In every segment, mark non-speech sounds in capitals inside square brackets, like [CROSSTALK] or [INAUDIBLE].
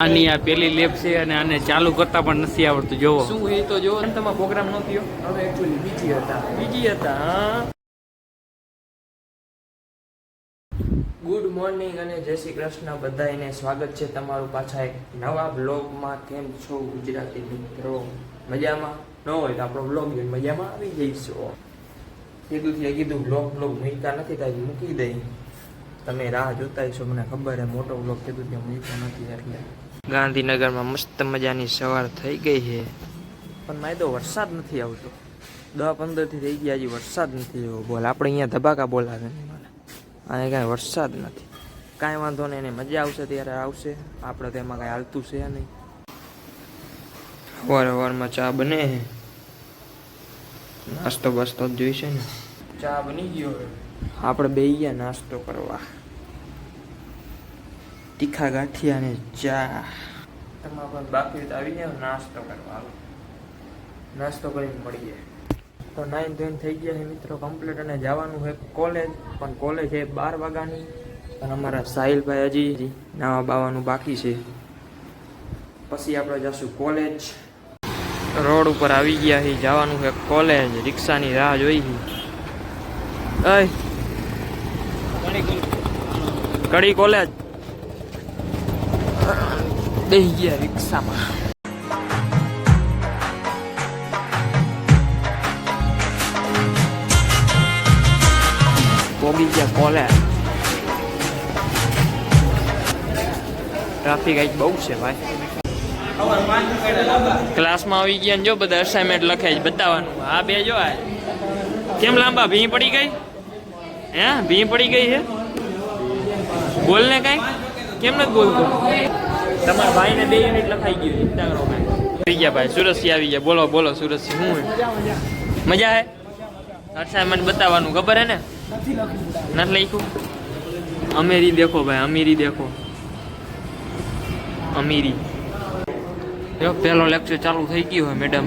આની આ પેલી લેબ છે અને આને ચાલુ કરતા પણ નથી આવડતું, જોવો. શું એ તો જો તમારો પ્રોગ્રામ નો થયો? હવે એકચ્યુઅલી બીજી હતા. બીજી હતા ગુડ મોર્નિંગ અને જય શ્રી કૃષ્ણ બધાને સ્વાગત છે તમારું પાછા એક નવા બ્લોગમાં કેમ છો ગુજરાતી મિત્રો? મજામાં? ન હોય તો આપણો બ્લોગ મજામાં આવી જઈશું. થી કીધું બ્લોગ બ્લોગ મૂકતા નથી થાય મૂકી દઈ. તમે રાહ જોતા હશો, મને ખબર છે, મોટો બ્લોગ કીધું ત્યાં મૂક્યો નથી એટલે. ગાંધીનગરમાં મસ્ત મજાની સવાર થઈ ગઈ છે. પણ માય તો વરસાદ નથી આવતો. દસ પંદરથી થઈ ગયા હજી વરસાદ નથી એવો બોલ. આપણે અહીંયા ધબાકા બોલાવે નહીં મને. અહીંયા કાંઈ વરસાદ નથી. કાંઈ વાંધો નહીં એને મજા આવશે ત્યારે આવશે. આપણે તો એમાં કાંઈ હાલતું છે નહીં. સવાર સવારમાં ચા બને છે નાસ્તો બાસ્તો જ જોઈશે ને. ચા બની ગયો આપણે બે ગયા નાસ્તો કરવા. તીખા ગાંઠિયા ને ચા. તમારા બાકી આવી ગયા નાસ્તો કરવા. નાસ્તો કરીને મળીએ. તો નાઈન ધોઈને થઈ ગયા છે મિત્રો કમ્પ્લીટ અને જવાનું છે કોલેજ પણ કોલેજ છે બાર વાગ્યાની. પણ અમારા સાહિલભાઈ હજી નાવા બાવાનું બાકી છે. પછી આપણે જશું કોલેજ રોડ ઉપર આવી ગયા છે, જવાનું છે કોલેજ રિક્ષાની રાહ જોઈ છે. કડી કોલેજ બેસી ગયા રિક્ષામાં પોગી ગયા કોલેજ ટ્રાફિક આજ બહુ છે ભાઈ ક્લાસમાં આવી ગયા જો બધા અસાઇનમેન્ટ લખે છે, બતાવવાનું. આ બે જો આ. કેમ લાંબા? ભી પડી ગઈ? હે? ભી પડી ગઈ છે? બોલ ને કઈ? કેમ નથી બોલતો? તમારા ભાઈને બે યુનિટ લખાઈ ગયું ઇન્સ્ટાગ્રામ આવી ગયા ભાઈ, સુરતથી આવી ગયા. બોલો બોલો, સુરતથી હું મજા હે? મને બતાવવાનું ખબર હે ને? નથી લખ્યું. અમેરી દેખો ભાઈ, અમીરી દેખો. અમીરી. જો પહેલો લેક્ચર ચાલુ થઈ ગયો હોય મેડમ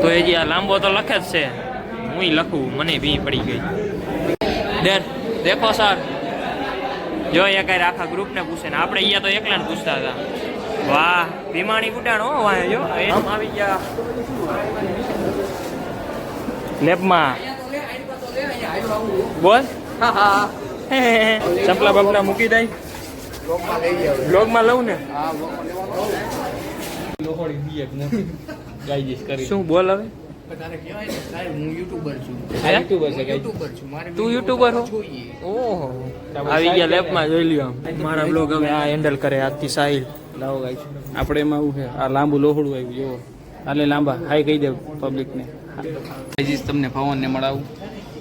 તો એ આ લાંબો તો લખે જ છે. હું લખું, મને ભી પડી ગઈ. દેખો સર જો એ કઈ આખા ગ્રુપને પૂછે ને આપણે અહીંયા તો એકલા પૂછતા હતા. વાહ ભીમાણી કુટાણો હો વાહ જો એમ આવી ગયા. લેબમાં બોલ. ચપલા બપલા મૂકી દઈ બ્લોગમાં લઉં ને? [LAUGHS] શું બોલ હવે. હું યુટ્યુબર છું. હે? યુટ્યુબર છું મારે તું યુટ્યુબર હો? ઓહો. આવી ગયા લેબમાં જોઈ લ્યો. મારા બ્લોગ હવે આ હેન્ડલ કરે આજથી સાહિલ લાવો ગાઈસ આપણે એમાં એવું છે. આ લાંબુ લોહડું આવ્યું જુઓ. આલે લાંબા. હાઈ કહી દે પબ્લિકને ગાઈસ તમને પવનને મળાવું.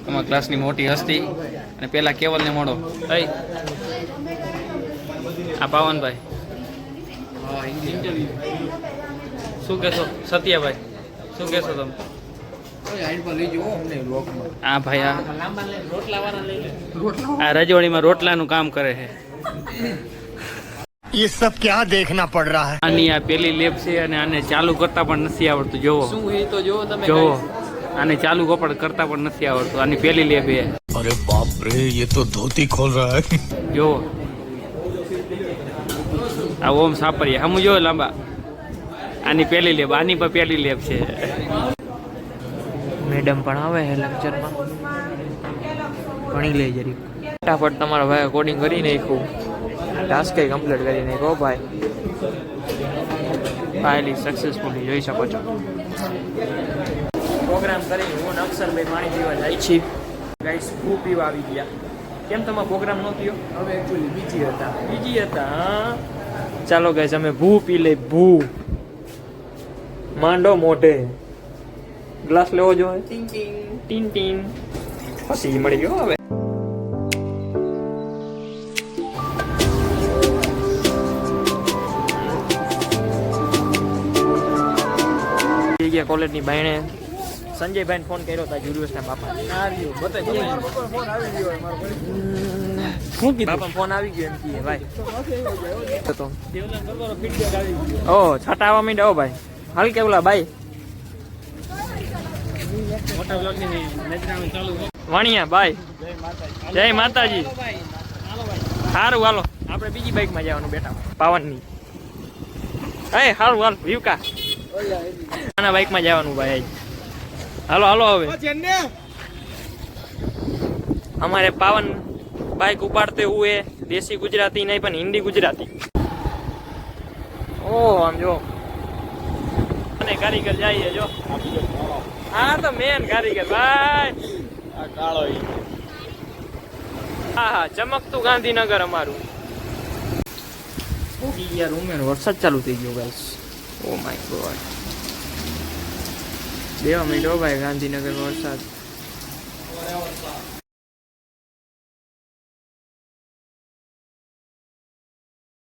તમારા ક્લાસની મોટી હસ્તી. અને પેલા કેવલને મળો. અય આ પાવનભાઈ. શું કહેશો? સત્યાભાઈ. શું કહેશો તમે? આ ભાઈ આ આ રજવાડીમાં રોટલાનું કામ કરે છે ये सब क्या देखना पड़ रहा है આની આ પેલી લેબ છે અને આને ચાલુ કરતા પણ નથી આવડતું જોવો શું એ તો જો તમે જોવો આને ચાલુ કપડ કરતા પણ નથી આવડતું આની પેલી લેબ છે अरे बाप रे ये तो धोती खोल रहा है જોવો આ ઓમ સાપરિયા હમું જોવો લાંબા આની પેલી લેબ આની પર પેલી લેબ છે મેડમ પણ આવે છે લેક્ચરમાં ભણી લે જરી. ફટાફટ તમારા ભાઈ કોડિંગ કરી નાખ્યું. ટાસ્ક કમ્પ્લીટ કરી નાખ્યો ભાઈ. ફાઇલી સક્સેસફુલી જોઈ શકો છો. પ્રોગ્રામ કરી હું અક્ષરભાઈ પાણી પીવા જાય છે. ગાઈસ હું પીવા આવી ગયા. કેમ તમારો પ્રોગ્રામ નો થયો? હવે એકચ્યુઅલી બીજી હતા. બીજી હતા ચાલો ગાઈસ અમે ભૂ પી લઈ ભૂ. માંડો મોઢે. ગ્લાસ લેવો જોઈએ. ટિંગ ટિંગ. ટીન ટીન પછી મળી ગયો હવે. ગયા કોલેજની બાયણે. સંજયભાઈને ફોન કર્યો હતા જુલિયસના બાપા શું કીધું? બાપા ફોન આવી ગયો એમ કીએ ભાઈ. ઓ છટાવા માંડ્યા હો ભાઈ. હાલ કેવલા ભાઈ વાણિયા ભાઈ જય માતાજી. સારું હાલો. આપણે બીજી બાઈકમાં જવાનું બેટા પાવનની. એ સારું હાલ, વિવકા. નાના બાઈકમાં જવાનું, ભાઈ. હાલો હાલો હવે. અમારે પાવન બાઈક ઉપાડતે હુએ, દેશી ગુજરાતી નહીં, પણ હિન્દી ગુજરાતી. ઓ, આમ જો. અને કારીગર જાય જો. હા તો મેન કારીગર ભાઈ. હા હા ચમકતું ગાંધીનગર અમારું. યાર ઉમેર વરસાદ ચાલુ થઈ ગયો ગાઈસ ઓ માય ગોડ બે મિનિટ ભાઈ ગાંધીનગર વરસાદ.